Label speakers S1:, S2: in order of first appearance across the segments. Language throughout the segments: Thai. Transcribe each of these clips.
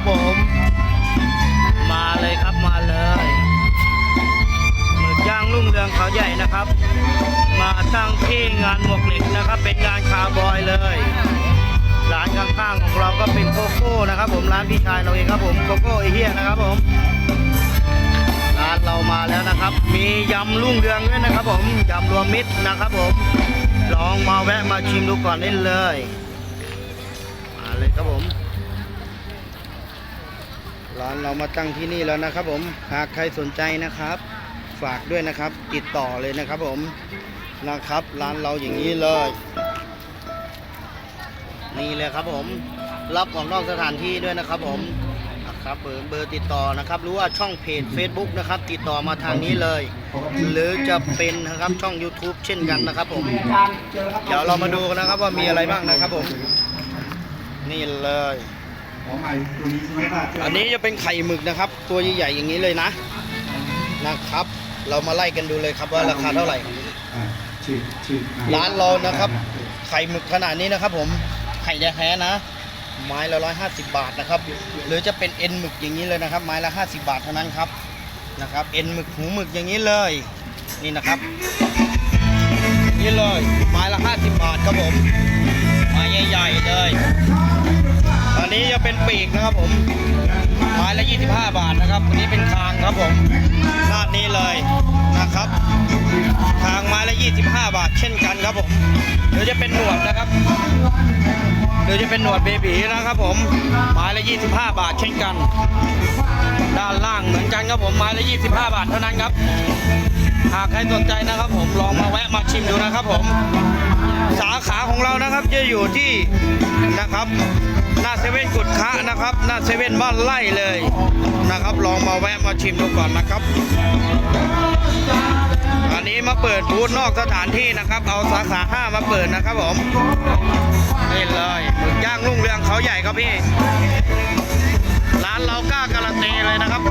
S1: ครับผม มาเลยครับมาเลยหมึกย่างลุ่งเรืองเขาใหญ่นะครับ มาตั้งที่งานหมวกเหล็กนะครับ เป็นงานคาร์บอยเลยร้านข้างๆของเราก็เป็นโกโก้นะครับ ผมร้านพี่ชายเราเองครับผมโกโก้ไอเฮียนะครับผมร้านเรามาแล้วนะครับ มียำลุ่งเรืองด้วยนะครับ ผมยำรวมมิตรนะครับผมลองมาแวะมาชิมดูก่อนได้เลยมาเลยครับผม ร้านเรามาตั้งที่นี่แล้วนะครับ ผมหากใครสนใจนะครับ ฝากด้วยนะครับ ติดต่อเลยนะครับ ผมนะครับ ร้านเราอย่างนี้เลย นี่เลยครับ ผมรับของนอกสถานที่ด้วยนะครับ ผมนะครับเบอร์เบอร์ติดต่อนะครับหรือว่าช่องเพจ Facebook นะครับ ติดต่อมาทางนี้เลย หรือจะเป็นนะครับช่อง YouTube เช่นกันนะครับ ผม เดี๋ยวเรามาดูกันนะครับว่ามีอะไรบ้างนะครับผม นี่เลย
S2: ของใหม่ตัวนี้ใช่ไหมล่ะ
S1: อันนี้จะเป็นไข่หมึกนะครับ ตัวใหญ่ๆอย่างนี้เลยนะนะครับ เรามาไล่กันดูเลยครับว่าราคาเท่าไหร่
S2: อ่าฉีดฉีดอ่
S1: ร้านเรานะครับ ไข่หมึกขนาดนี้นะครับ ผมไข่แท้ๆนะ ไม้ละร้อยห้าสิบบาทนะครับ หรือจะเป็นเอ็นหมึกอย่างนี้เลยนะครับ ไม้ละห้าสิบบาทเท่านั้นครับนะครับ เอ็นหมึกหูหมึกอย่างนี้เลย นี่นะครับ นี่เลยไม้ละห้าสิบบาทครับผมไม้ใหญ่ๆเลยอั นนี้จะเป็นปีกนะครับผมไม้ละ 25 บาทนะครับอันนี้เป็นคางครับผมหน้านี้เลยนะครับ คางไม้ละ 25 บาทเช่นกันครับผมเดี๋ยวจะเป็นหนวดนะครับเดี๋ยวจะเป็นหนวดเบบีนะครับผมไม้ละ 25 บาทเช่นกัน ด้านล่างเหมือนกันครับผมไม้ละ 25 บาทเท่านั้นครับ หากใครสนใจนะครับ ผมลองมาแวะมาชิมดูนะครับผมสาขาของเรานะครับจะอยู่ที่นะครับ หน้าเซเว่นกุดคะนะครับ หน้าเซเว่นบ้านไร่เลยนะครับ ลองมาแวะมาชิมดูก่อนนะครับอันนี้มาเปิดบูธนอกสถานที่นะครับ เอาสาขาห้ามาเปิดนะครับผมนี่เลยหมึกย่างรุ่งเรืองเขาใหญ่ครับพี่ ร้านเรากล้าการันตีเลยนะครับ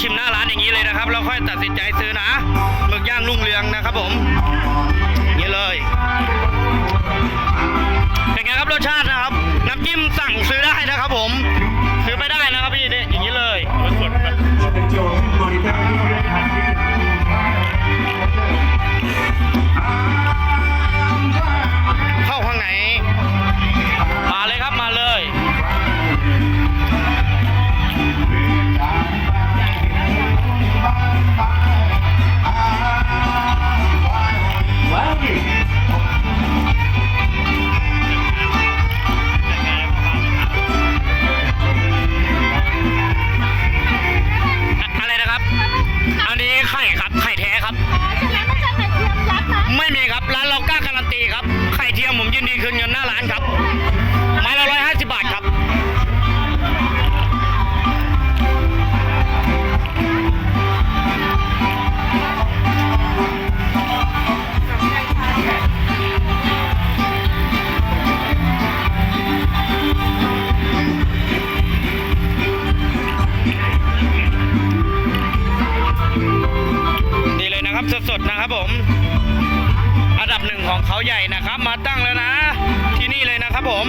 S1: ชิมหน้าร้านอย่างนี้เลยนะครับแล้วค่อยตัดสินใจซื้อนะหมึกย่างรุ่งเรืองนะครับผมนี่เลย สดๆ
S2: นะ
S1: ครับผม อันดับหนึ่งของเขาใหญ่นะครับ มาตั้งแล้วนะ ที่นี่เลยนะครับผม